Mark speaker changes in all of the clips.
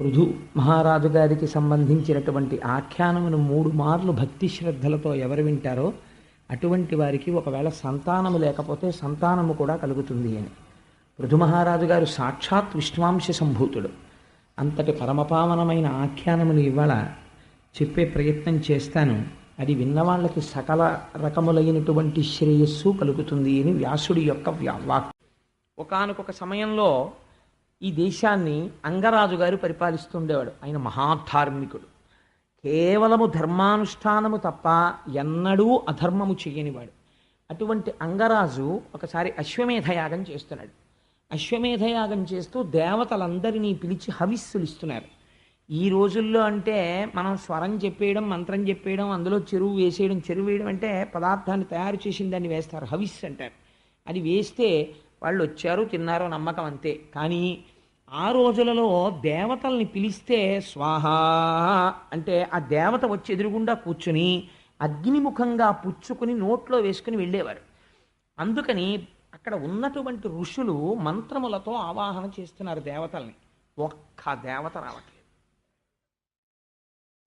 Speaker 1: పృథు మహారాజు గారికి సంబంధించినటువంటి ఆఖ్యానమును మూడు మార్లు భక్తి శ్రద్ధలతో ఎవరు వింటారో అటువంటి వారికి ఒకవేళ సంతానము లేకపోతే సంతానము కూడా కలుగుతుంది అని. పృథు మహారాజు గారు సాక్షాత్ విశ్వాంశ సంభూతుడు. అంతటి పరమపావనమైన ఆఖ్యానమును ఇవాళ చెప్పే ప్రయత్నం చేస్తాను. అది విన్నవాళ్ళకి సకల రకములైనటువంటి శ్రేయస్సు కలుగుతుంది అని వ్యాసుడి యొక్క వ్యా- వాక్. ఒకానొక సమయంలో ఈ దేశాన్ని అంగరాజు గారు పరిపాలిస్తుండేవాడు. ఆయన మహాధార్మికుడు. కేవలము ధర్మానుష్ఠానము తప్ప ఎన్నడూ అధర్మము చేయనివాడు. అటువంటి అంగరాజు ఒకసారి అశ్వమేధ యాగం చేస్తున్నాడు. అశ్వమేధ యాగం చేస్తూ దేవతలందరినీ పిలిచి హవిస్సులు ఇస్తున్నారు. ఈ రోజుల్లో అంటే మనం స్వరం చెప్పేయడం మంత్రం చెప్పేయడం అందులో చెరువు వేసేయడం చెరువు వేయడం అంటే పదార్థాన్ని తయారు చేసిన దాన్ని వేస్తారు. హవిస్ అంటారు. అది వేస్తే వాళ్ళు వచ్చారు తిన్నారో నమ్మకం అంతే. కానీ ఆ రోజులలో దేవతల్ని పిలిస్తే స్వాహ అంటే ఆ దేవత వచ్చి ఎదురుగుండా కూర్చుని అగ్నిముఖంగా పుచ్చుకుని నోట్లో వేసుకుని వెళ్ళేవారు. అందుకని అక్కడ ఉన్నటువంటి ఋషులు మంత్రములతో ఆవాహన చేస్తున్నారు దేవతల్ని. ఒక్క దేవత రావట్లేదు.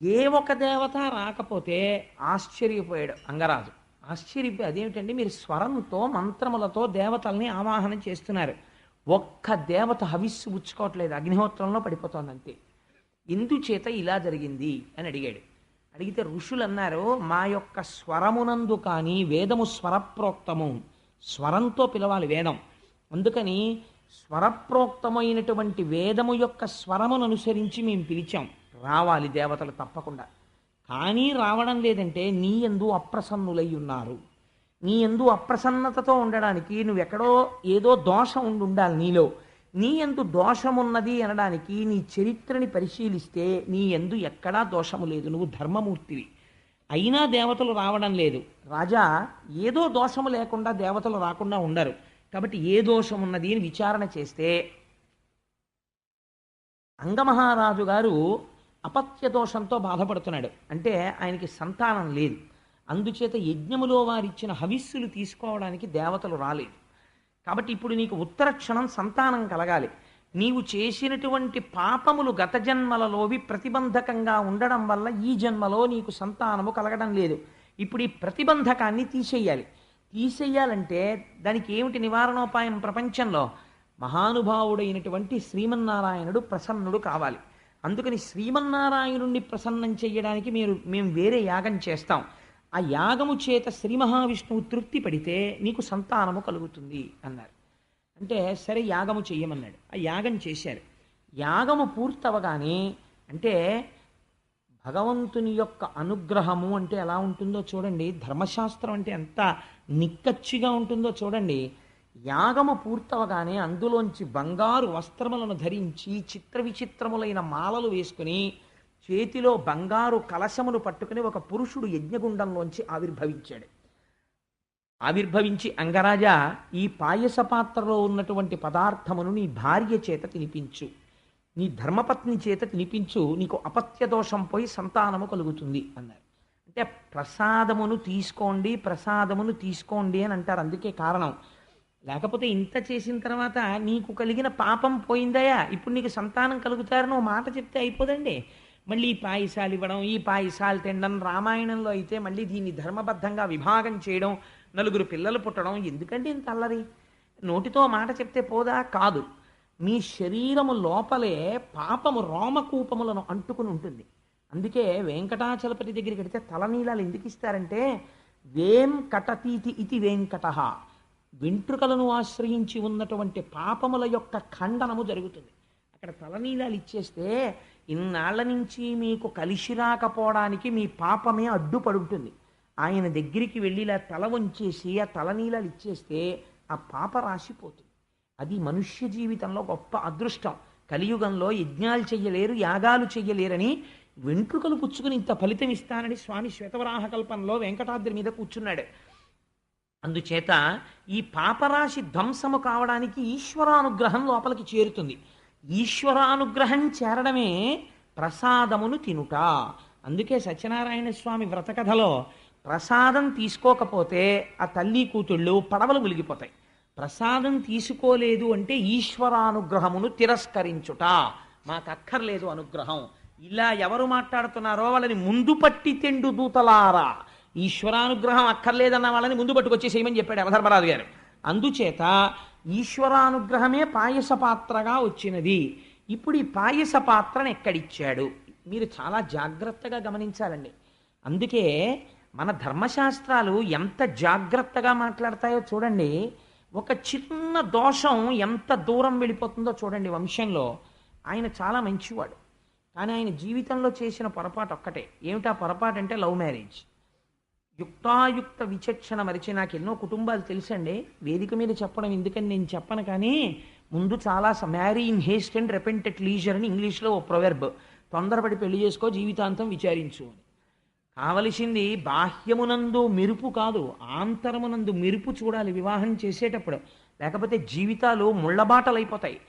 Speaker 1: ఏ ఒక దేవత రాకపోతే ఆశ్చర్యపోయాడు అంగరాజు. ఆశ్చర్యపోయి అదేమిటంటే మీరు స్వరంతో మంత్రములతో దేవతల్ని ఆవాహన చేస్తున్నారు. ఒక్క దేవత హవిస్సు పుచ్చుకోవట్లేదు అగ్నిహోత్రంలో పడిపోతోంది అంతే ఎందుచేత ఇలా జరిగింది అని అడిగాడు. అడిగితే ఋషులు అన్నారు మా యొక్క స్వరమునందు కానీ వేదము స్వరప్రోక్తము. స్వరంతో పిలవాలి వేదం. అందుకని స్వరప్రోక్తమైనటువంటి వేదము యొక్క స్వరమును అనుసరించి మేము పిలిచాం. రావాలి దేవతలు తప్పకుండా. కానీ రావడం లేదంటే నీ ఎందు అప్రసన్నులై ఉన్నారు. నీ ఎందు అప్రసన్నతతో ఉండడానికి నువ్వెక్కడో ఏదో దోషం ఉండి ఉండాలి నీలో. నీ ఎందు దోషమున్నది అనడానికి నీ చరిత్రని పరిశీలిస్తే నీ ఎందు ఎక్కడా దోషము లేదు. నువ్వు ధర్మమూర్తివి. అయినా దేవతలు రావడం లేదు. రాజా ఏదో దోషము లేకుండా దేవతలు రాకుండా ఉండరు. కాబట్టి ఏ దోషం ఉన్నది అని విచారణ చేస్తే అంగమహారాజు గారు అపత్య దోషంతో బాధపడుతున్నాడు. అంటే ఆయనకి సంతానం లేదు. అందుచేత యజ్ఞములో వారిచ్చిన హవిస్సులు తీసుకోవడానికి దేవతలు రాలేదు. కాబట్టి ఇప్పుడు నీకు ఉత్తర క్షణం సంతానం కలగాలి. నీవు చేసినటువంటి పాపములు గత జన్మలలోవి ప్రతిబంధకంగా ఉండడం వల్ల ఈ జన్మలో నీకు సంతానము కలగడం లేదు. ఇప్పుడు ఈ ప్రతిబంధకాన్ని తీసేయాలి. తీసేయాలంటే దానికి ఏమిటి నివారణోపాయం ప్రపంచంలో? మహానుభావుడైనటువంటి శ్రీమన్నారాయణుడు ప్రసన్నుడు కావాలి. అందుకని శ్రీమన్నారాయణుణ్ణి ప్రసన్నం చేయడానికి మీరు మేము వేరే యాగం చేస్తాం. ఆ యాగము చేత శ్రీ మహావిష్ణువు తృప్తి పడితే నీకు సంతానము కలుగుతుంది అన్నారు. అంటే సరే యాగము చెయ్యమన్నాడు. ఆ యాగం చేశారు. యాగము పూర్తవగానే అంటే భగవంతుని యొక్క అనుగ్రహము అంటే ఎలా ఉంటుందో చూడండి. ధర్మశాస్త్రం అంటే ఎంత నిక్కచ్చిగా ఉంటుందో చూడండి. యాగము పూర్తవగానే అందులోంచి బంగారు వస్త్రములను ధరించి చిత్ర విచిత్రములైన మాలలు వేసుకుని చేతిలో బంగారు కలశమును పట్టుకుని ఒక పురుషుడు యజ్ఞగుండంలోంచి ఆవిర్భవించాడు. ఆవిర్భవించి అంగరాజా ఈ పాయస పాత్రలో ఉన్నటువంటి పదార్థమును నీ భార్య చేత తినిపించు. నీ ధర్మపత్ని చేత తినిపించు. నీకు అపత్య దోషం పోయి సంతానము కలుగుతుంది అన్నారు. అంటే ప్రసాదమును తీసుకోండి ప్రసాదమును తీసుకోండి అని అంటారు. అందుకే కారణం. లేకపోతే ఇంత చేసిన తర్వాత నీకు కలిగిన పాపం పోయిందయా? ఇప్పుడు నీకు సంతానం కలుగుతారని ఓ మాట చెప్తే అయిపోదండి. మళ్ళీ ఈ పాయసాలు ఇవ్వడం ఈ పాయసాలు తినడం రామాయణంలో అయితే మళ్ళీ దీన్ని ధర్మబద్ధంగా విభాగం చేయడం నలుగురు పిల్లలు పుట్టడం ఎందుకంటే ఇంత అల్లరి? నోటితో మాట చెప్తే పోదా? కాదు. మీ శరీరము లోపలే పాపము రోమకూపములను అంటుకుని ఉంటుంది. అందుకే వెంకటాచలపతి దగ్గరికి వెడితే తలనీలాలు ఎందుకు ఇస్తారంటే వేం కటతీతి ఇది వెంకట. వెంట్రుకలను ఆశ్రయించి ఉన్నటువంటి పాపముల యొక్క ఖండనము జరుగుతుంది. అక్కడ తలనీలాలు ఇచ్చేస్తే ఇన్నాళ్ళ నుంచి మీకు కలిసి రాకపోవడానికి మీ పాపమే అడ్డుపడుంటుంది. ఆయన దగ్గరికి వెళ్ళి ఇలా తల వంచేసి ఆ తలనీలాలు ఇచ్చేస్తే ఆ పాప రాసిపోతుంది. అది మనుష్య జీవితంలో గొప్ప అదృష్టం. కలియుగంలో యజ్ఞాలు చెయ్యలేరు యాగాలు చెయ్యలేరని వెంట్రుకలు పుచ్చుకుని ఇంత ఫలితం ఇస్తానని స్వామి శ్వేతవరాహ కల్పంలో వెంకటాద్రి మీద కూర్చున్నాడు. అందుచేత ఈ పాపరాశి ధ్వంసము కావడానికి ఈశ్వరానుగ్రహం లోపలికి చేరుతుంది. ఈశ్వరానుగ్రహం చేరడమే ప్రసాదమును తినుట. అందుకే సత్యనారాయణ స్వామి వ్రతకథలో ప్రసాదం తీసుకోకపోతే ఆ తల్లి కూతుళ్ళు పడవలు ములిగిపోతాయి ప్రసాదం తీసుకోలేదు అంటే ఈశ్వరానుగ్రహమును తిరస్కరించుట. మాకు అక్కర్లేదు అనుగ్రహం. ఇలా ఎవరు మాట్లాడుతున్నారో వాళ్ళని ముందు పట్టి తెండు దూతలారా. ఈశ్వరానుగ్రహం అక్కర్లేదన్న వాళ్ళని ముందు పట్టుకొచ్చేసేయమని చెప్పాడు యమధర్మరాజు గారు. అందుచేత ఈశ్వరానుగ్రహమే పాయస పాత్రగా వచ్చినది. ఇప్పుడు ఈ పాయస పాత్రను ఎక్కడిచ్చాడు? మీరు చాలా జాగ్రత్తగా గమనించాలండి. అందుకే మన ధర్మశాస్త్రాలు ఎంత జాగ్రత్తగా మాట్లాడతాయో చూడండి. ఒక చిన్న దోషం ఎంత దూరం వెళ్ళిపోతుందో చూడండి వంశంలో. ఆయన చాలా మంచివాడు. కానీ ఆయన జీవితంలో చేసిన పొరపాటు ఒక్కటే. ఏమిటా పొరపాటు అంటే లవ్ మ్యారేజ్. యుక్తాయుక్త విచక్షణ మరిచి నాకు ఎన్నో కుటుంబాలు తెలుసండి. వేదిక మీద చెప్పడం ఎందుకని నేను చెప్పను కానీ ముందు చాలా marry in haste and repented leisure అని ఇంగ్లీష్లో ఓ ప్రొవెర్బ్. తొందరపడి పెళ్ళి చేసుకో జీవితాంతం విచారించు అని. కావలసింది బాహ్యమునందు మెరుపు కాదు ఆంతరమునందు మెరుపు చూడాలి వివాహం చేసేటప్పుడు. లేకపోతే జీవితాలు ముళ్ళబాటలు అయిపోతాయి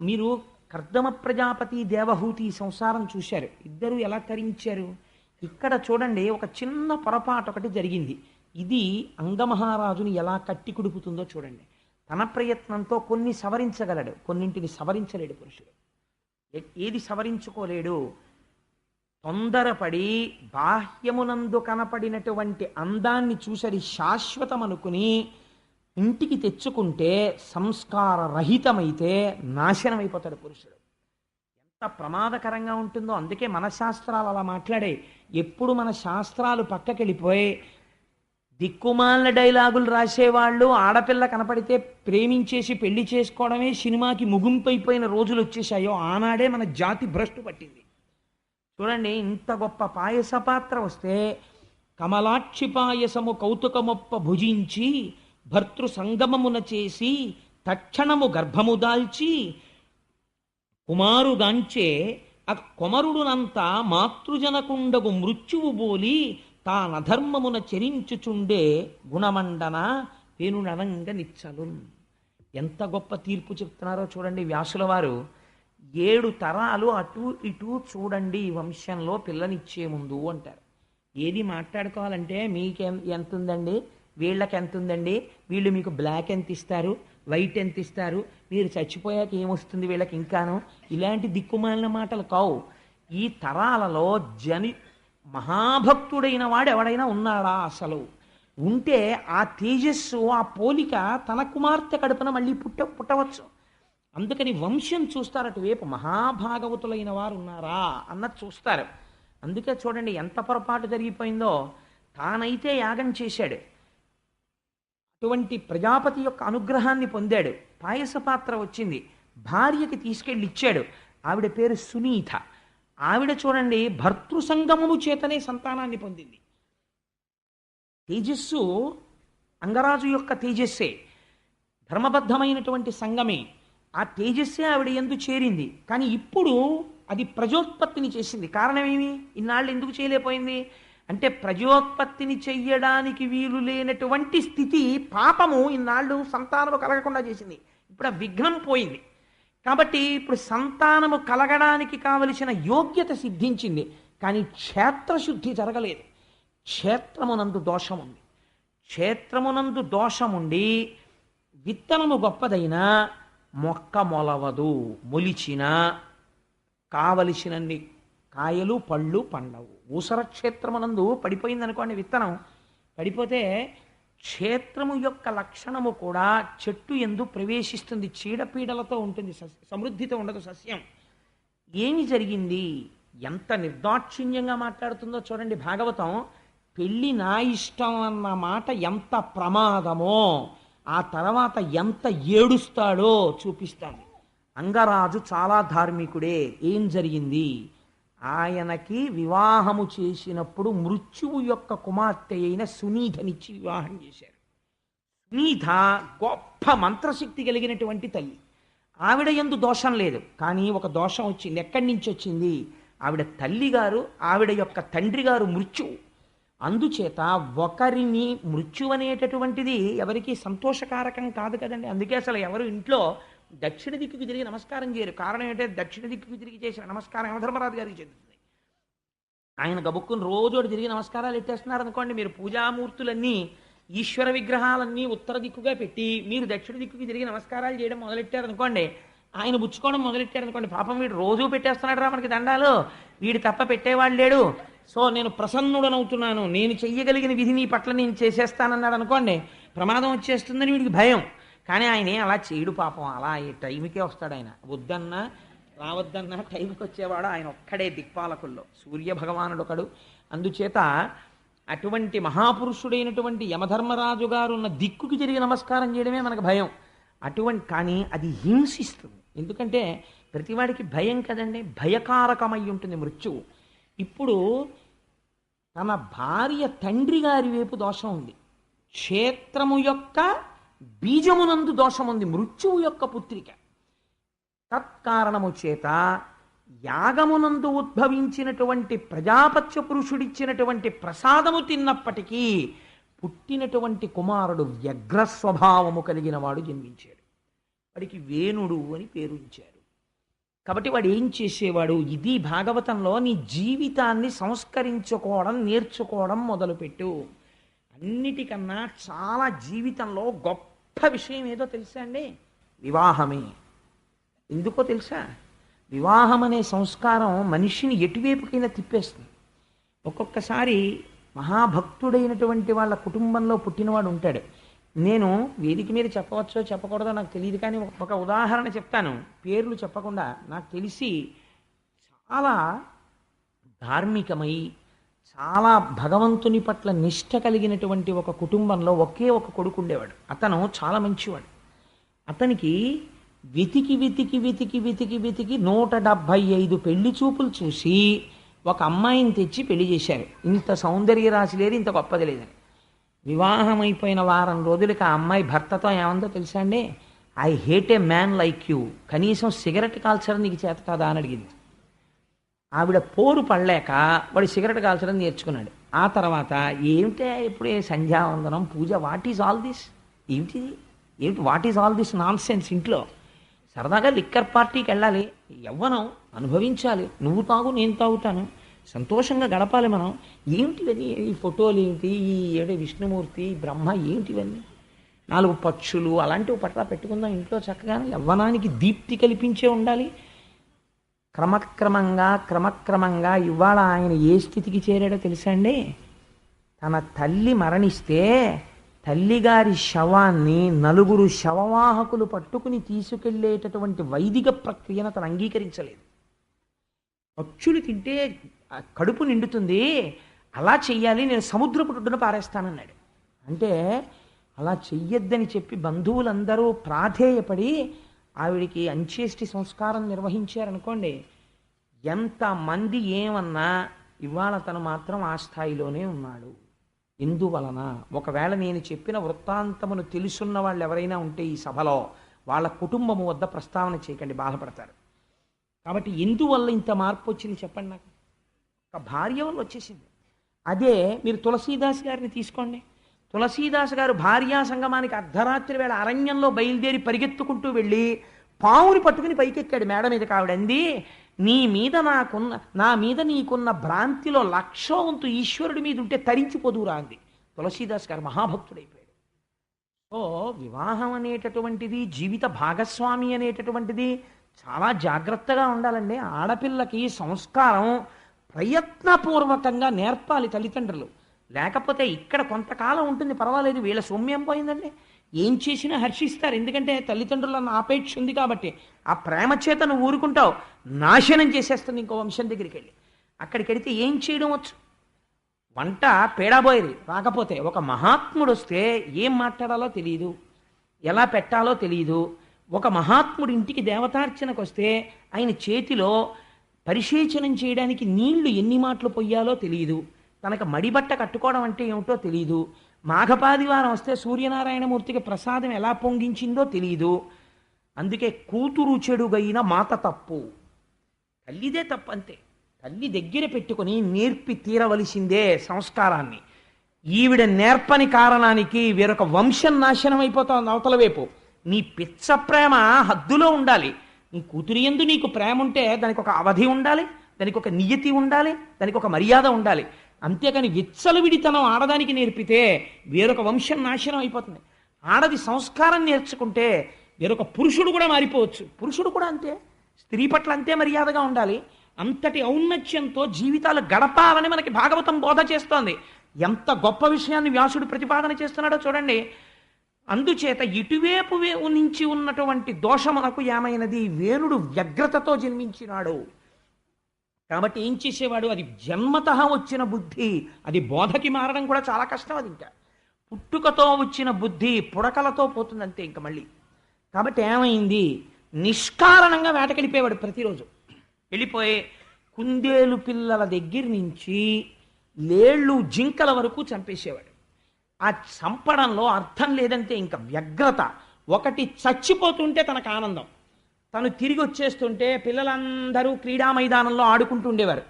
Speaker 1: మీరు కర్దమ ప్రజాపతి దేవహూతి సంసారం చూశారు. ఇద్దరు ఎలా తరించారు? ఇక్కడ చూడండి ఒక చిన్న పొరపాటు ఒకటి జరిగింది. ఇది అంగమహారాజుని ఎలా కట్టి కుడుపుతుందో చూడండి. తన ప్రయత్నంతో కొన్ని సవరించగలడు కొన్నింటిని సవరించలేడు పురుషుడు. ఏది సవరించుకోలేడు? తొందరపడి బాహ్యమునందు కనపడినటువంటి అందాన్ని చూసరి శాశ్వతం అనుకుని ఇంటికి తెచ్చుకుంటే సంస్కార రహితమైతే నాశనమైపోతాడు పురుషుడు. ప్రమాదకరంగా ఉంటుందో అందుకే మన శాస్త్రాలు అలా మాట్లాడే. ఎప్పుడు మన శాస్త్రాలు పక్కకెళ్ళిపోయి. దిక్కుమాలిన డైలాగులు రాసేవాళ్ళు ఆడపిల్ల కనపడితే ప్రేమించేసి పెళ్ళి చేసుకోవడమే సినిమాకి ముగింపైపోయిన రోజులు వచ్చేసాయో ఆనాడే మన జాతి భ్రష్టు పట్టింది. చూడండి ఇంత గొప్ప పాయస పాత్ర వస్తే కమలాక్షి పాయసము కౌతుకమొప్ప భుజించి భర్తృ సంగమమున చేసి తక్షణము గర్భము దాల్చి కుమారుగాంచే ఆ కొమరుడునంతా మాతృజనకుండగు మృత్యువు బోలి తానధర్మమున చరించుచుండే గుణమండన పేనుననంగ నిచ్చలు. ఎంత గొప్ప తీర్పు చెప్తున్నారో చూడండి వ్యాసుల వారు ఏడు తరాలు అటు ఇటు చూడండి ఈ వంశంలో పిల్లనిచ్చే ముందు అంటారు. ఏది మాట్లాడుకోవాలంటే మీకు ఎంత ఉందండి వీళ్ళకి ఎంత ఉందండి వీళ్ళు మీకు బ్లాక్ ఎంత ఇస్తారు వైట్ ఎంత ఇస్తారు? మీరు చచ్చిపోయాక ఏమొస్తుంది వీళ్ళకి ఇంకాను? ఇలాంటి దిక్కుమాలిన మాటలు కావు. ఈ తరాలలో జని మహాభక్తుడైన వాడు ఎవడైనా ఉన్నాడా అసలు? ఉంటే ఆ తేజస్సు ఆ పోలిక తన కుమార్తె కడుపున మళ్ళీ పుట్ట పుట్టవచ్చు. అందుకని వంశం చూస్తారు అటువైపు మహాభాగవతులైన వారు ఉన్నారా అన్నది చూస్తారు. అందుకే చూడండి ఎంత పొరపాటు జరిగిపోయిందో. తానైతే యాగం చేశాడు. అటువంటి ప్రజాపతి యొక్క అనుగ్రహాన్ని పొందాడు. పాయస పాత్ర వచ్చింది. భార్యకి తీసుకెళ్ళి ఇచ్చాడు. ఆవిడ పేరు సునీత. ఆవిడ చూడండి భర్తృ సంగమము చేతనే సంతానాన్ని పొందింది. తేజస్సు అంగరాజు యొక్క తేజస్సే. ధర్మబద్ధమైనటువంటి సంగమే. ఆ తేజస్సే ఆవిడ ఎందు చేరింది. కానీ ఇప్పుడు అది ప్రజోత్పత్తిని చేసింది. కారణమేమి? ఇన్నాళ్ళు ఎందుకు చేయలేకపోయింది? అంటే ప్రజోత్పత్తిని చెయ్యడానికి వీలు లేనటువంటి స్థితి పాపము ఇన్నాళ్ళు సంతానము కలగకుండా చేసింది. ఇప్పుడు ఆ విఘ్నం పోయింది. కాబట్టి ఇప్పుడు సంతానము కలగడానికి కావలసిన యోగ్యత సిద్ధించింది. కానీ క్షేత్రశుద్ధి జరగలేదు. క్షేత్రమునందు దోషం ఉంది క్షేత్రమునందు దోషముండి విత్తనము గొప్పదైనా మొక్క మొలవదు. మొలిచిన కావలసినన్ని కాయలు పళ్ళు పండవు. ఊసర క్షేత్రమునందు పడిపోయింది అనుకోండి విత్తనం. పడిపోతే క్షేత్రము యొక్క లక్షణము కూడా చెట్టు ఎందు ప్రవేశిస్తుంది. చీడపీడలతో ఉంటుంది. సమృద్ధితో ఉండదు సస్యం. ఏమి జరిగింది? ఎంత నిర్దాక్షిణ్యంగా మాట్లాడుతుందో చూడండి భాగవతం. పెళ్ళి నా ఇష్టం అన్న మాట ఎంత ప్రమాదమో ఆ తర్వాత ఎంత ఏడుస్తాడో చూపిస్తాను. అంగరాజు చాలా ధార్మికుడే. ఏం జరిగింది? ఆయనకి వివాహము చేసినప్పుడు మృత్యువు యొక్క కుమార్తె అయిన సునీధనిచ్చి వివాహం చేశారు. సునీధ గొప్ప మంత్రశక్తి కలిగినటువంటి తల్లి. ఆవిడ ఎందు దోషం లేదు కానీ ఒక దోషం వచ్చింది. ఎక్కడి నుంచి వచ్చింది? ఆవిడ తల్లిగారు ఆవిడ యొక్క తండ్రి గారు మృత్యువు. అందుచేత ఒకరిని మృత్యు అనేటటువంటిది ఎవరికి సంతోషకారకం కాదు కదండి. అందుకే అసలు ఎవరు ఇంట్లో దక్షిణ దిక్కుకి తిరిగి నమస్కారం చేయరు. కారణం ఏంటంటే దక్షిణ దిక్కుకి తిరిగి చేసిన నమస్కారం యమధర్మరాజు గారికి చెందుతుంది. ఆయన గబుక్కుని రోజు తిరిగి నమస్కారాలు ఎట్టేస్తున్నారు అనుకోండి మీరు పూజామూర్తులన్నీ ఈశ్వర విగ్రహాలన్నీ ఉత్తర దిక్కుగా పెట్టి మీరు దక్షిణ దిక్కుకి తిరిగి నమస్కారాలు చేయడం మొదలెట్టారనుకోండి ఆయన పుచ్చుకోవడం మొదలెట్టారనుకోండి పాపం వీడు రోజు పెట్టేస్తున్నాడు రా మనకి దండాలు. వీడు తప్ప పెట్టేవాడు లేడు. సో నేను ప్రసన్నుడనవుతున్నాను. నేను చెయ్యగలిగిన విధి నీ పట్ల నేను చేసేస్తానన్నాడు అనుకోండి ప్రమాదం వచ్చేస్తుందని వీడికి భయం. కానీ ఆయన ఏం అలా చేయడు పాపం అలా ఈ టైంకే వస్తాడు ఆయన. వద్దన్నా రావద్దన్నా టైంకి వచ్చేవాడు ఆయన ఒక్కడే దిక్పాలకుల్లో. సూర్య భగవానుడు ఒకడు అందుచేత అటువంటి మహాపురుషుడైనటువంటి యమధర్మరాజు గారు ఉన్న దిక్కుకి జరిగి నమస్కారం చేయడమే మనకు భయం. అటువంటి కానీ అది హింసిస్తుంది. ఎందుకంటే ప్రతివాడికి భయం కదండి భయకారకమై ఉంటుంది మృత్యువు. ఇప్పుడు తన భార్య తండ్రి గారి వైపు దోషం ఉంది. క్షేత్రము యొక్క బీజమునందు దోషముంది ఉంది మృత్యువు యొక్క పుత్రిక. తత్కారణము చేత యాగమునందు ఉద్భవించినటువంటి ప్రజాపత్య పురుషుడిచ్చినటువంటి ప్రసాదము తిన్నప్పటికీ పుట్టినటువంటి కుమారుడు వ్యగ్ర స్వభావము కలిగిన వాడు జన్మించాడు. వాడికి వేణుడు అని పేరు ఇచ్చారు కాబట్టి వాడు ఏం చేసేవాడు? ఇది భాగవతంలో నీ జీవితాన్ని సంస్కరించుకోవడం నేర్చుకోవడం మొదలుపెట్టు. అన్నిటికన్నా చాలా జీవితంలో గొప్ప విషయం ఏదో తెలుసా అండి? వివాహమే. ఎందుకో తెలుసా? వివాహం అనే సంస్కారం మనిషిని ఎటువైపుకైనా తిప్పేస్తుంది. ఒక్కొక్కసారి మహాభక్తుడైనటువంటి వాళ్ళ కుటుంబంలో పుట్టినవాడు ఉంటాడు. నేను వేదిక మీద చెప్పవచ్చో చెప్పకూడదో నాకు తెలియదు కానీ ఒక ఉదాహరణ చెప్తాను. పేర్లు చెప్పకుండా నాకు తెలిసి చాలా ధార్మికమై చాలా భగవంతుని పట్ల నిష్ట కలిగినటువంటి ఒక కుటుంబంలో ఒకే ఒక కొడుకు ఉండేవాడు. అతను చాలా మంచివాడు. అతనికి వెతికి వెతికి వెతికి వెతికి వెతికి నూట డెబ్భై ఐదు పెళ్ళి చూపులు చూసి ఒక అమ్మాయిని తెచ్చి పెళ్ళి చేశారు. ఇంత సౌందర్య రాశి లేదు ఇంత గొప్పది లేదని వివాహం అయిపోయిన వారం రోజులకి ఆ అమ్మాయి భర్తతో ఏమందో తెలుసా అండి? I hate a man like you. కనీసం సిగరెట్ కాల్చడం నీకు చేత కాదా? అని అడిగింది. ఆవిడ పోరు పడలేక వాడు సిగరెట్ కాల్చడం నేర్చుకున్నాడు. ఆ తర్వాత ఏమిటే ఇప్పుడే సంధ్యావందనం పూజ వాట్ ఈజ్ ఆల్ దిస్? ఏమిటిది ఏమిటి what is all this nonsense ఇంట్లో? సరదాగా లిక్కర్ పార్టీకి వెళ్ళాలి. యవ్వనం అనుభవించాలి. నువ్వు తాగు నేను తాగుతాను. సంతోషంగా గడపాలి మనం. ఏమిటివన్నీ ఈ ఫోటోలు ఏమిటి ఈ ఏడే విష్ణుమూర్తి బ్రహ్మ ఏమిటివన్నీ నాలుగు పక్షులు అలాంటివి పట్ల పెట్టుకుందాం ఇంట్లో చక్కగా యవ్వనానికి దీప్తి కల్పించే ఉండాలి. క్రమక్రమంగా క్రమక్రమంగా ఇవాళ ఆయన ఏ స్థితికి చేరాడో తెలుసా అండి? తన తల్లి మరణిస్తే తల్లిగారి శవాన్ని నలుగురు శవవాహకులు పట్టుకుని తీసుకెళ్ళేటటువంటి వైదిక ప్రక్రియను అతను అంగీకరించలేదు. పక్షులు తింటే కడుపు నిండుతుంది అలా చెయ్యాలి నేను సముద్రపు ఒడ్డున పారేస్తానన్నాడు. అంటే అలా చెయ్యొద్దని చెప్పి బంధువులందరూ ప్రాధేయపడి ఆవిడికి అంచేష్టి సంస్కారం నిర్వహించారనుకోండి ఎంతమంది ఏమన్నా ఇవాళ తను మాత్రం ఆ స్థాయిలోనే ఉన్నాడు. ఎందువలన ఒకవేళ నేను చెప్పిన వృత్తాంతమును తెలుసున్న వాళ్ళు ఎవరైనా ఉంటే ఈ సభలో వాళ్ళ కుటుంబము వద్ద ప్రస్తావన చేయకండి బాధపడతారు. కాబట్టి ఎందువల్ల ఇంత మార్పు వచ్చింది చెప్పండి నాకు. ఒక భార్య వల్ల వచ్చేసింది. అదే మీరు తులసీదాస్ గారిని తీసుకోండి. తులసీదాస్ గారు భార్యా సంగమానికి అర్ధరాత్రి వేళ అరణ్యంలో బయలుదేరి పరిగెత్తుకుంటూ వెళ్ళి పావుని పట్టుకుని పైకెక్కాడు మేడ మీద కావిడంది నీ మీద నాకున్న నా మీద నీకున్న భ్రాంతిలో లక్షో వంతు ఈశ్వరుడి మీద ఉంటే తరించిపోదురా అంది. తులసీదాస్ గారు మహాభక్తుడైపోయాడు. సో వివాహం అనేటటువంటిది జీవిత భాగస్వామి అనేటటువంటిది చాలా జాగ్రత్తగా ఉండాలండి. ఆడపిల్లకి సంస్కారం ప్రయత్నపూర్వకంగా నేర్పాలి తల్లిదండ్రులు. లేకపోతే ఇక్కడ కొంతకాలం ఉంటుంది పర్వాలేదు వీళ్ళ సౌమ్యం పోయిందండి. ఏం చేసినా హర్షిస్తారు ఎందుకంటే తల్లిదండ్రుల ఆపేక్ష ఉంది కాబట్టి. ఆ ప్రేమ చేత నువ్వు ఊరుకుంటావు నాశనం చేసేస్తుంది ఇంకో వంశం దగ్గరికి వెళ్ళి. అక్కడికి వెళితే ఏం చేయడం వచ్చు? వంట పేడాబోయేది రాకపోతే ఒక మహాత్ముడు వస్తే ఏం మాట్లాడాలో తెలియదు ఎలా పెట్టాలో తెలియదు ఒక మహాత్ముడు ఇంటికి దేవతార్చనకు వస్తే ఆయన చేతిలో పరిశేచనం చేయడానికి నీళ్ళు ఎన్ని మాటలు పొయ్యాలో తెలియదు తనకు మడిబట్ట కట్టుకోవడం అంటే ఏమిటో తెలియదు మాఘపాదివారం వస్తే సూర్యనారాయణమూర్తికి ప్రసాదం ఎలా పొంగించిందో తెలియదు అందుకే కూతురు చెడుగైన మాత తప్పు. తల్లిదే తప్పు అంతే తల్లి దగ్గర పెట్టుకొని నేర్పి తీరవలసిందే సంస్కారాన్ని. ఈవిడ నేర్పని కారణానికి వీరొక వంశం నాశనం అయిపోతుంది అవతల వైపు. నీ పిచ్చ ప్రేమ హద్దులో ఉండాలి. నీ కూతురి ఎందు నీకు ప్రేమ ఉంటే దానికి ఒక అవధి ఉండాలి దానికి ఒక నియతి ఉండాలి దానికి ఒక మర్యాద ఉండాలి. అంతేకాని విచ్చలవిడితనం ఆడదానికి నేర్పితే వేరొక వంశం నాశనం అయిపోతుంది. ఆడది సంస్కారం నేర్చుకుంటే వేరొక పురుషుడు కూడా మారిపోవచ్చు. పురుషుడు కూడా అంతే. స్త్రీ పట్ల అంతే మర్యాదగా ఉండాలి. అంతటి ఔన్నత్యంతో జీవితాలు గడపాలని మనకి భాగవతం బోధ చేస్తోంది. ఎంత గొప్ప విషయాన్ని వ్యాసుడు ప్రతిపాదన చేస్తున్నాడో చూడండి. అందుచేత ఇటువైపు వే- నుంచి ఉన్నటువంటి దోషమునకు ఏమైనది? వేణుడు వ్యగ్రతతో జన్మించినాడు. కాబట్టి ఏం చేసేవాడు? అది జన్మత వచ్చిన బుద్ధి. అది బోధకి మారడం కూడా చాలా కష్టం అది ఇంకా. పుట్టుకతో వచ్చిన బుద్ధి పుడకలతో పోతుంది అంతే ఇంకా మళ్ళీ. కాబట్టి ఏమైంది? నిష్కారణంగా వేటకెళ్ళిపోయేవాడు ప్రతిరోజు. వెళ్ళిపోయి కుందేలు పిల్లల దగ్గర నుంచి లేళ్ళు జింకల వరకు చంపేసేవాడు. ఆ చంపడంలో అర్థం లేదంటే ఇంకా వ్యగ్రత. ఒకటి చచ్చిపోతుంటే తనకు ఆనందం. తను తిరిగి వచ్చేస్తుంటే పిల్లలందరూ క్రీడా మైదానంలో ఆడుకుంటూ ఉండేవారు.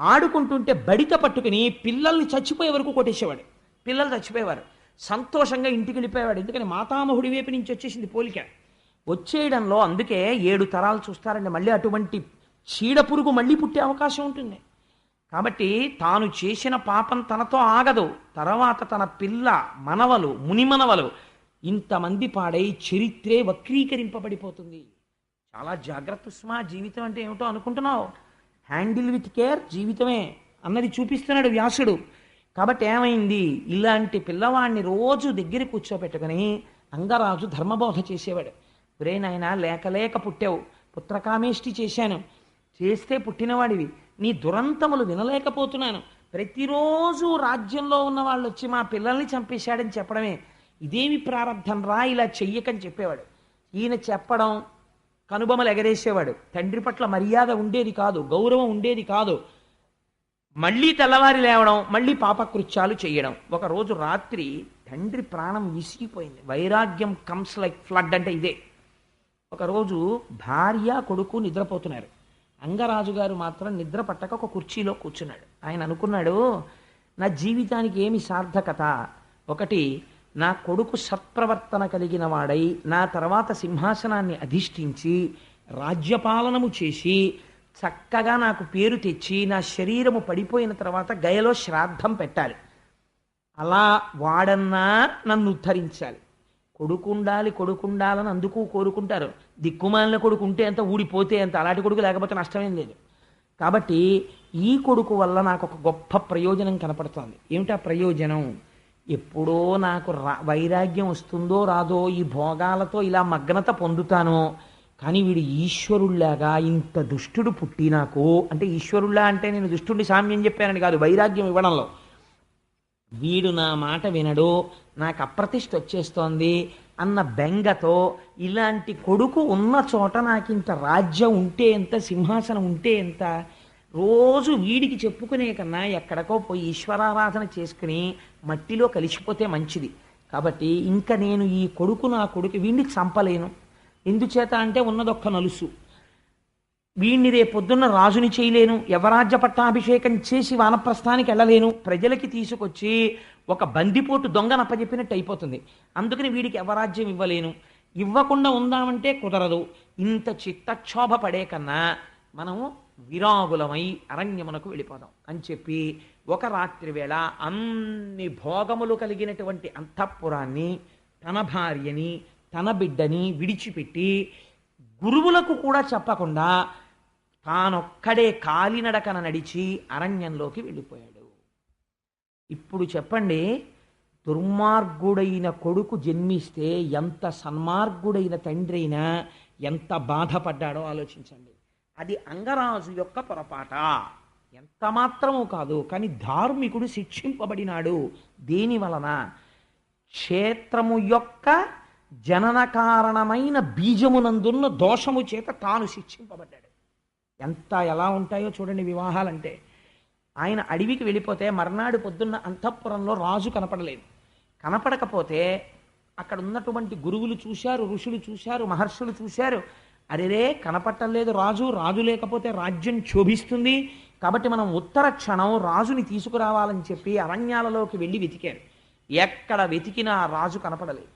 Speaker 1: ఆడుకుంటుంటే బడిత పట్టుకుని పిల్లల్ని చచ్చిపోయే వరకు కొట్టేసేవాడు. పిల్లలు చచ్చిపోయేవారు. సంతోషంగా ఇంటికి వెళ్ళిపోయేవాడు. ఎందుకని? మాతామహుడి వైపు నుంచి వచ్చేసింది పోలిక. వచ్చేయడంలో అందుకే ఏడు తరాలు చూస్తారండి. మళ్ళీ అటువంటి చీడ పురుగు మళ్ళీ పుట్టే అవకాశం ఉంటుంది. కాబట్టి తాను చేసిన పాపం తనతో ఆగదు. తర్వాత తన పిల్ల మనవలు మునిమనవలు ఇంతమంది పాడై చరిత్రే వక్రీకరింపబడిపోతుంది. చాలా జాగ్రత్త సుమా జీవితం అంటే ఏమిటో అనుకుంటున్నావు. హ్యాండిల్ విత్ కేర్ జీవితమే అన్నది చూపిస్తున్నాడు వ్యాసుడు. కాబట్టి ఏమైంది? ఇలాంటి పిల్లవాడిని రోజు దగ్గర కూర్చోబెట్టుకుని అంగరాజు ధర్మబోధ చేసేవాడు. ఒరే నాయన లేక లేక పుట్టావు. పుత్రకామేష్టి చేశాను. చేస్తే పుట్టినవాడివి. నీ దురంతములు వినలేకపోతున్నాను. ప్రతిరోజు రాజ్యంలో ఉన్న వాళ్ళు వచ్చి మా పిల్లల్ని చంపేశాడని చెప్పడమే. ఇదేమి ప్రారంభం రా ఇలా చెయ్యకని చెప్పేవాడు. ఈయన చెప్పడం కనుబొమలు ఎగరేసేవాడు. తండ్రి పట్ల మర్యాద ఉండేది కాదు గౌరవం ఉండేది కాదు. మళ్ళీ తెల్లవారి లేవడం మళ్ళీ పాపకృత్యాలు చేయడం. ఒకరోజు రాత్రి తండ్రి ప్రాణం విసిగిపోయింది. వైరాగ్యం కమ్స్ లైక్ ఫ్లడ్ అంటే ఇదే. ఒకరోజు భార్య కొడుకు నిద్రపోతున్నారు. అంగరాజు గారు మాత్రం నిద్ర పట్టక ఒక కుర్చీలో కూర్చున్నాడు. ఆయన అనుకున్నాడు నా జీవితానికి ఏమి సార్థకత? ఒకటి నా కొడుకు సత్ప్రవర్తన కలిగిన వాడై నా తర్వాత సింహాసనాన్ని అధిష్ఠించి రాజ్యపాలనము చేసి చక్కగా నాకు పేరు తెచ్చి నా శరీరము పడిపోయిన తర్వాత గయలో శ్రాద్ధం పెట్టాలి. అలా వాడన్నా నన్ను ఉద్ధరించాలి. కొడుకుండాలి కొడుకుండాలని అందుకు కోరుకుంటారు. దిక్కుమాలిన కొడుకు ఉంటే అంత ఊడిపోతే అంత అలాంటి కొడుకు లేకపోతే నష్టమేం లేదు. కాబట్టి ఈ కొడుకు వల్ల నాకు ఒక గొప్ప ప్రయోజనం కనపడుతోంది. ఏమిటా ప్రయోజనం? ఎప్పుడో నాకు రా వైరాగ్యం వస్తుందో రాదో ఈ భోగాలతో ఇలా మగ్నత పొందుతానో కానీ వీడు ఈశ్వరుల్లాగా ఇంత దుష్టుడు పుట్టి నాకు. అంటే ఈశ్వరుల్లా అంటే నేను దుష్టుడిని సామ్యం చెప్పానని కాదు వైరాగ్యం ఇవ్వడంలో. వీడు నా మాట వినడు నాకు అప్రతిష్ట వచ్చేస్తోంది అన్న బెంగతో ఇలాంటి కొడుకు ఉన్న చోట నాకు ఇంత రాజ్యం ఉంటే ఎంత సింహాసనం ఉంటే ఎంత రోజు వీడికి చెప్పుకునే కన్నా ఎక్కడికో పోయి ఈశ్వరారాధన చేసుకుని మట్టిలో కలిసిపోతే మంచిది. కాబట్టి ఇంకా నేను ఈ కొడుకు నా కొడుకు వీడిని చంపలేను. ఎందుచేత అంటే ఉన్నదొక్క నలుసు. వీణ్ణి రేపొద్దున్న రాజుని చేయలేను. యవరాజ్య పట్టాభిషేకం చేసి వానప్రస్థానికి వెళ్ళలేను. ప్రజలకి తీసుకొచ్చి ఒక బందిపోటు దొంగను అప్పచెప్పినట్టు అయిపోతుంది. అందుకని వీడికి యవరాజ్యం ఇవ్వలేను. ఇవ్వకుండా ఉందామంటే కుదరదు. ఇంత చిత్తక్షోభ పడే కన్నా మనము విరాగులమై అరణ్యమునకు వెళ్ళిపోదాం. అని చెప్పి ఒక రాత్రి వేళ అన్ని భోగములు కలిగినటువంటి అంతఃపురాన్ని తన భార్యని తన బిడ్డని విడిచిపెట్టి గురువులకు కూడా చెప్పకుండా తానొక్కడే కాలినడకన నడిచి అరణ్యంలోకి వెళ్ళిపోయాడు. ఇప్పుడు చెప్పండి దుర్మార్గుడైన కొడుకు జన్మిస్తే ఎంత సన్మార్గుడైన తండ్రి అయినా ఎంత బాధపడ్డాడో ఆలోచించండి. అది అంగరాజు యొక్క పొరపాట. ఎంత మాత్రము కాదు కానీ ధార్మికుడు శిక్షింపబడినాడు. దేని వలన క్షేత్రము యొక్క జనన కారణమైన బీజమునందున్న దోషము చేత తాను శిక్షింపబడ్డాడు. ఎంత ఎలా ఉంటాయో చూడండి వివాహాలంటే ఆయన అడవికి వెళ్ళిపోతే మర్నాడు పొద్దున్న అంతఃపురంలో రాజు కనపడలేదు. కనపడకపోతే అక్కడ ఉన్నటువంటి గురువులు చూశారు ఋషులు చూశారు మహర్షులు చూశారు అరెరే కనపట్టలేదు రాజు రాజు లేకపోతే రాజ్యం క్షోభిస్తుంది. కాబట్టి మనం ఉత్తర క్షణం రాజుని తీసుకురావాలని చెప్పి అరణ్యాలలోకి వెళ్ళి వెతికారు. ఎక్కడ వెతికినా రాజు కనపడలేదు.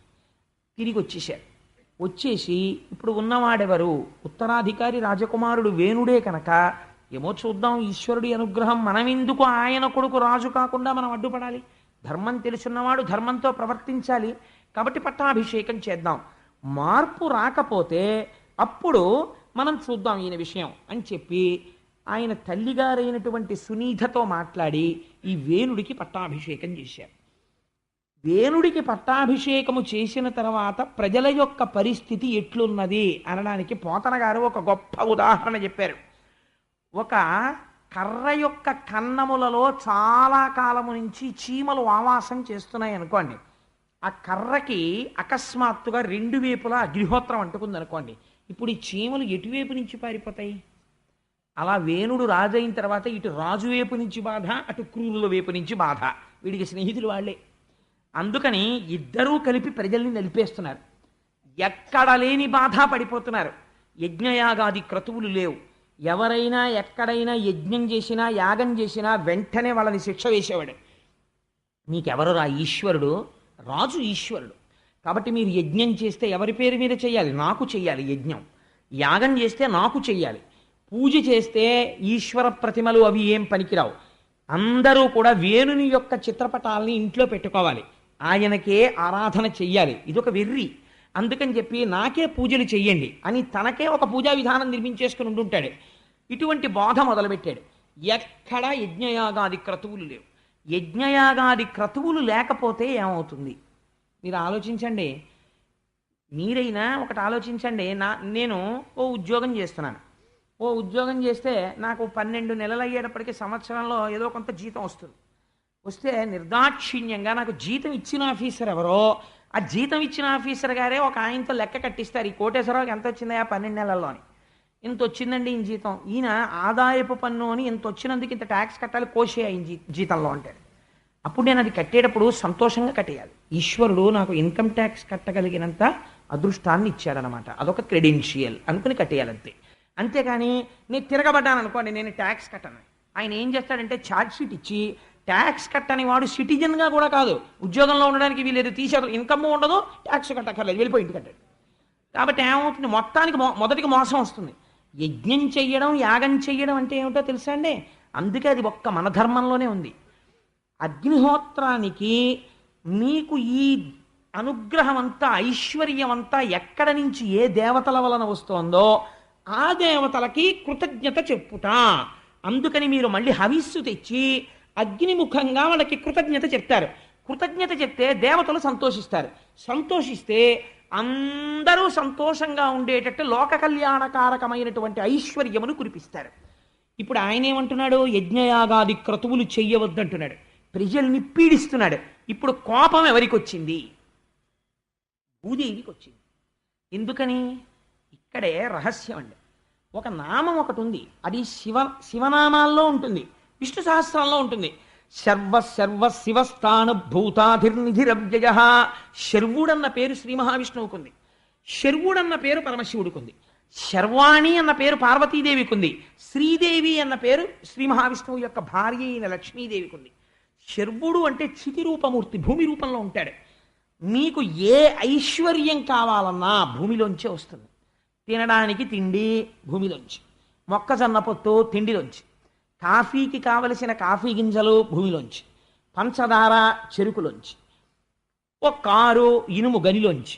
Speaker 1: తిరిగి వచ్చేశారు. వచ్చేసి ఇప్పుడు ఉన్నవాడెవరు? ఉత్తరాధికారి రాజకుమారుడు వేణుడే కనుక ఏమో చూద్దాం ఈశ్వరుడి అనుగ్రహం మనమెందుకు ఆయన కొడుకు రాజు కాకుండా మనం అడ్డుపడాలి? ధర్మం తెలుసున్నవాడు ధర్మంతో ప్రవర్తించాలి. కాబట్టి పట్టాభిషేకం చేద్దాం. మార్పు రాకపోతే అప్పుడు మనం చూద్దాం ఈయన విషయం అని చెప్పి ఆయన తల్లిగారైనటువంటి సునీధతో మాట్లాడి ఈ వేణుడికి పట్టాభిషేకం చేశారు. వేణుడికి పట్టాభిషేకము చేసిన తర్వాత ప్రజల యొక్క పరిస్థితి ఎట్లున్నది అనడానికి పోతన గారు ఒక గొప్ప ఉదాహరణ చెప్పారు. ఒక కర్ర యొక్క కన్నములలో చాలా కాలము నుంచి చీమలు ఆవాసం చేస్తున్నాయి అనుకోండి. ఆ కర్రకి అకస్మాత్తుగా రెండు వైపులా అగ్నిహోత్రం అంటుకుంది అనుకోండి ఇప్పుడు ఈ చీమలు ఎటువైపు నుంచి పారిపోతాయి? అలా వేణుడు రాజైన తర్వాత ఇటు రాజు వైపు నుంచి బాధ అటు క్రూరుల వైపు నుంచి బాధ. వీడికి స్నేహితులు వాళ్ళే. అందుకని ఇద్దరూ కలిపి ప్రజల్ని నలిపేస్తున్నారు. ఎక్కడ లేని బాధ పడిపోతున్నారు. యజ్ఞయాగాది క్రతువులు లేవు. ఎవరైనా ఎక్కడైనా యజ్ఞం చేసినా యాగం చేసినా వెంటనే వాళ్ళని శిక్ష వేసేవాడు. మీకెవరు రా ఈశ్వరుడు? రాజు ఈశ్వరుడు. కాబట్టి మీరు యజ్ఞం చేస్తే ఎవరి పేరు మీద చేయాలి? నాకు చెయ్యాలి యజ్ఞం. యాగం చేస్తే నాకు చెయ్యాలి పూజ చేస్తే ఈశ్వర ప్రతిమలు అవి ఏం పనికిరావు. అందరూ కూడా వేణుని యొక్క చిత్రపటాలని ఇంట్లో పెట్టుకోవాలి. ఆయనకే ఆరాధన చెయ్యాలి. ఇదొక వెర్రి. అందుకని చెప్పి నాకే పూజలు చెయ్యండి అని తనకే ఒక పూజా విధానం నిర్మించేసుకుని ఉండుంటాడు. ఇటువంటి బోధ మొదలుపెట్టాడు. ఎక్కడా యజ్ఞయాగాది క్రతువులు లేవు. యజ్ఞయాగాది క్రతువులు లేకపోతే ఏమవుతుంది? మీరు ఆలోచించండి. మీరైనా ఒకటి ఆలోచించండి. నా నేను ఓ ఉద్యోగం చేస్తున్నాను. ఓ ఉద్యోగం చేస్తే నాకు పన్నెండు నెలలు అయ్యేటప్పటికి సంవత్సరంలో ఏదో కొంత జీతం వస్తుంది. వస్తే నిర్దాక్షిణ్యంగా నాకు జీతం ఇచ్చిన ఆఫీసర్ ఎవరో ఆ జీతం ఇచ్చిన ఆఫీసర్ గారే ఒక ఆయనతో లెక్క కట్టిస్తారు. ఈ కోటేశ్వరరావుకి ఎంత వచ్చిందా పన్నెండు నెలల్లో అని ఇంత వచ్చిందండి ఈయన జీతం. ఈయన ఆదాయపు పన్ను అని ఇంత వచ్చినందుకు ఇంత ట్యాక్స్ కట్టాలి కోసే ఆయన జీ జీతంలో ఉంటాడు అప్పుడు నేను అది కట్టేటప్పుడు సంతోషంగా కట్టేయాలి. ఈశ్వరుడు నాకు ఇన్కమ్ ట్యాక్స్ కట్టగలిగినంత అదృష్టాన్ని ఇచ్చాడనమాట అదొక క్రెడెన్షియల్ అనుకుని కట్టేయాలంతే. అంతేగాని నేను తిరగబడ్డాను అనుకోండి నేను ట్యాక్స్ కట్టను. ఆయన ఏం చేస్తాడంటే ఛార్జ్ షీట్ ఇచ్చి ట్యాక్స్ కట్టని వాడు సిటిజన్గా కూడా కాదు. ఉద్యోగంలో ఉండడానికి వీలేదు తీసేది ఇన్కమ్ ఉండదు ట్యాక్స్ కట్టక్కర్లేదు. వెళ్ళిపోయి ఇంటి కట్టాడు. కాబట్టి ఏమవుతుంది? మొత్తానికి మొ- మొదటికి మోసం వస్తుంది. యజ్ఞం చెయ్యడం యాగం చెయ్యడం అంటే ఏమిటో తెలుసా అండి? అందుకే అది ఒక్క మన ధర్మంలోనే ఉంది. అగ్నిహోత్రానికి మీకు ఈ అనుగ్రహం అంతా ఐశ్వర్యం అంతా ఎక్కడ నుంచి ఏ దేవతల వలన వస్తోందో ఆ దేవతలకి కృతజ్ఞత చెప్పుట. అందుకని మీరు మళ్ళీ హవిస్సు తెచ్చి అగ్నిముఖంగా వాళ్ళకి కృతజ్ఞత చెప్తారు. కృతజ్ఞత చెప్తే దేవతలు సంతోషిస్తారు. సంతోషిస్తే అందరూ సంతోషంగా ఉండేటట్టు లోక కళ్యాణకారకమైనటువంటి ఐశ్వర్యమును కురిపిస్తారు. ఇప్పుడు ఆయన ఏమంటున్నాడు? యజ్ఞయాగాది క్రతువులు చెయ్యవద్దంటున్నాడు. ప్రజల్ని పీడిస్తున్నాడు. ఇప్పుడు కోపం ఎవరికి వచ్చింది భూదేవికి వచ్చింది ఎందుకని? ఇక్కడే రహస్యం అండి. ఒక నామం ఒకటి ఉంది. అది శివ శివనామాల్లో ఉంటుంది. విష్ణు సహస్రంలో ఉంటుంది. శర్వ శర్వ శివస్థాన భూతాధిర్నిధిరవ్యయ. శర్వుడన్న పేరు శ్రీ మహావిష్ణువుకు ఉంది. శర్వుడన్న పేరు పరమశివుడికి ఉంది. శర్వాణి అన్న పేరు పార్వతీదేవికి ఉంది. శ్రీదేవి అన్న పేరు శ్రీ మహావిష్ణువు యొక్క భార్య అయిన లక్ష్మీదేవికి ఉంది. శర్వుడు అంటే చితి రూపమూర్తి భూమి రూపంలో ఉంటాడు. మీకు ఏ ఐశ్వర్యం కావాలన్నా భూమిలోంచే వస్తుంది. తినడానికి తిండి భూమిలోంచి మొక్కజొన్న పొత్తు తిండిలోంచి కాఫీకి కావలసిన కాఫీ గింజలు భూమిలోంచి పంచదార చెరుకులోంచి ఓ కారు ఇనుము గనిలోంచి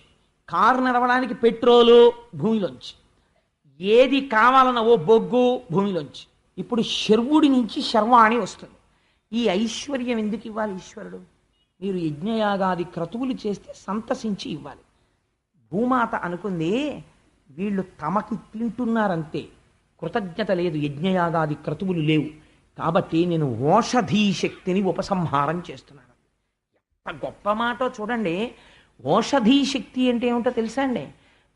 Speaker 1: కారు నడవడానికి పెట్రోలు భూమిలోంచి ఏది కావాలన్న ఓ బొగ్గు భూమిలోంచి. ఇప్పుడు శర్వుడి నుంచి శర్వాణి వస్తుంది. ఈ ఐశ్వర్యం ఎందుకు ఇవ్వాలి ఈశ్వరుడు? మీరు యజ్ఞయాగాది క్రతువులు చేస్తే సంతసించి ఇవ్వాలి. భూమాత అనుకుంది వీళ్ళు తమకి తింటున్నారంతే. కృతజ్ఞత లేదు యజ్ఞయాగాది క్రతువులు లేవు. కాబట్టి నేను ఓషధీ శక్తిని ఉపసంహారం చేస్తున్నాను. ఎంత గొప్ప మాట చూడండి. ఓషధీ శక్తి అంటే ఏమిటో తెలుసా అండి?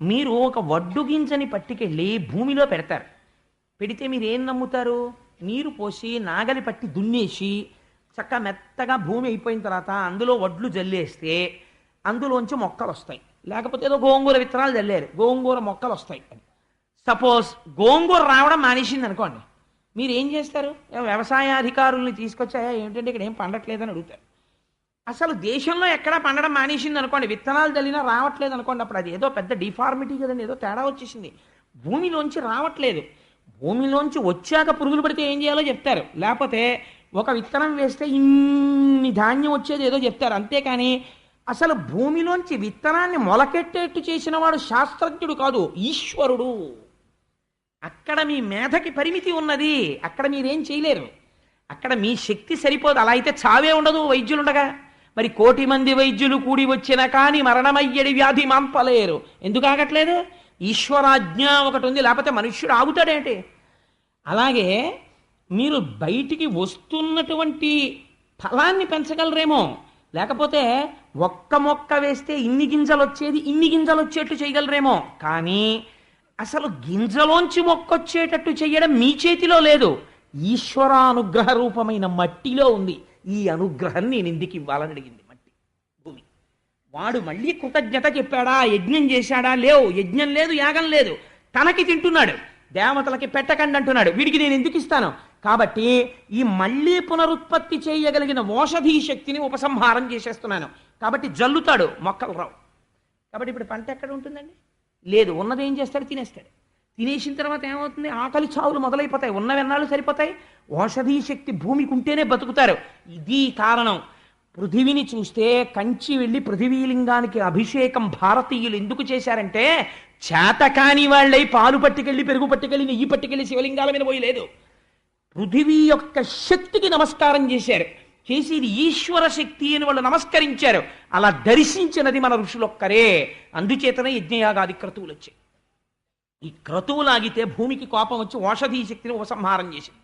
Speaker 1: మీరు ఒక వడ్డు గింజని పట్టుకెళ్ళి భూమిలో పెడతారు. పెడితే మీరు ఏం నమ్ముతారు? నీరు పోసి నాగలి పట్టి దున్నేసి చక్క మెత్తగా భూమి అయిపోయిన తర్వాత అందులో వడ్లు జల్లేస్తే అందులోంచి మొక్కలు వస్తాయి. లేకపోతే ఏదో గోంగూర విత్తనాలు జల్లారు. గోంగూర మొక్కలు వస్తాయి సపోజ్ గోంగూర రావడం మానేసింది అనుకోండి. మీరు ఏం చేస్తారు? వ్యవసాయ వ్యవసాయాధికారుల్ని తీసుకొచ్చాయా? ఏంటంటే ఇక్కడ ఏం పండట్లేదని అడుగుతారు. అసలు దేశంలో ఎక్కడా పండడం మానేసింది అనుకోండి. విత్తనాలు చల్లినా రావట్లేదు అనుకోండి. అప్పుడు అది ఏదో పెద్ద డిఫార్మిటీ కదండి. ఏదో తేడా వచ్చేసింది. భూమిలోంచి రావట్లేదు. భూమిలోంచి వచ్చాక పురుగులు పడితే ఏం చేయాలో చెప్తారు. లేకపోతే ఒక విత్తనం వేస్తే ఇన్ని ధాన్యం వచ్చేది ఏదో చెప్తారు. అంతేకాని అసలు భూమిలోంచి విత్తనాన్ని మొలకెట్టేట్టు చేసిన వాడు శాస్త్రజ్ఞుడు కాదు ఈశ్వరుడు. అక్కడ మీ మేధకి పరిమితి ఉన్నది. అక్కడ మీరేం చేయలేరు. అక్కడ మీ శక్తి సరిపోదు. అలా అయితే చావే ఉండదు వైద్యులుండగా. మరి కోటి మంది వైద్యులు కూడి వచ్చిన కానీ మరణమయ్యడి వ్యాధి మాంపలేరు. ఎందుకు ఆగట్లేదు? ఈశ్వరాజ్ఞ ఒకటి ఉంది లేకపోతే మనుష్యుడు ఆగుతాడేంటి? అలాగే మీరు బయటికి వస్తున్నటువంటి ఫలాన్ని పెంచగలరేమో. లేకపోతే ఒక్క మొక్క వేస్తే ఇన్ని గింజలు వచ్చేది ఇన్ని గింజలు వచ్చేట్టు చేయగలరేమో. కానీ అసలు గింజలోంచి మొక్క వచ్చేటట్టు చేయడం మీ చేతిలో లేదు. ఈశ్వరానుగ్రహ రూపమైన మట్టిలో ఉంది. ఈ అనుగ్రహం నేను ఎందుకు ఇవ్వాలని అడిగింది. వాడు మళ్ళీ కృతజ్ఞత చెప్పాడా యజ్ఞం చేశాడా? లేవు. యజ్ఞం లేదు యాగం లేదు. తనకి తింటున్నాడు. దేవతలకి పెట్టకండి అంటున్నాడు. వీడికి నేను ఎందుకు ఇస్తాను? కాబట్టి ఈ మళ్ళీ పునరుత్పత్తి చేయగలిగిన ఓషధీ శక్తిని ఉపసంహారం చేసేస్తున్నాను. కాబట్టి జల్లుతాడు మొక్కలు రావు. కాబట్టి ఇప్పుడు పంట ఎక్కడ ఉంటుందండి? లేదు. ఉన్నది ఏం చేస్తాడు? తినేస్తాడు. తినేసిన తర్వాత ఏమవుతుంది? ఆకలి చావులు మొదలైపోతాయి. ఉన్నవెన్నాళ్ళు సరిపోతాయి. ఓషధీ శక్తి భూమికి ఉంటేనే బతుకుతారు. ఇది కారణం. పృథివిని చూస్తే కంచి వెళ్ళి పృథివీలింగానికి అభిషేకం భారతీయులు ఎందుకు చేశారంటే చేతకాని వాళ్ళై పాలు పట్టుకెళ్ళి పెరుగు పట్టుకెళ్ళి నెయ్యి పట్టుకెళ్ళి శివలింగాల మీద పోయలేదు. పృథివీ యొక్క శక్తికి నమస్కారం చేశారు. చేసి ఇది ఈశ్వర శక్తి అని వాళ్ళు నమస్కరించారు. అలా దర్శించినది మన ఋషులొక్కరే అందుచేతనే యజ్ఞయాగాది క్రతువులు వచ్చాయి. ఈ క్రతువులాగితే భూమికి కోపం వచ్చి ఓషధీ శక్తిని ఉపసంహారం చేసింది.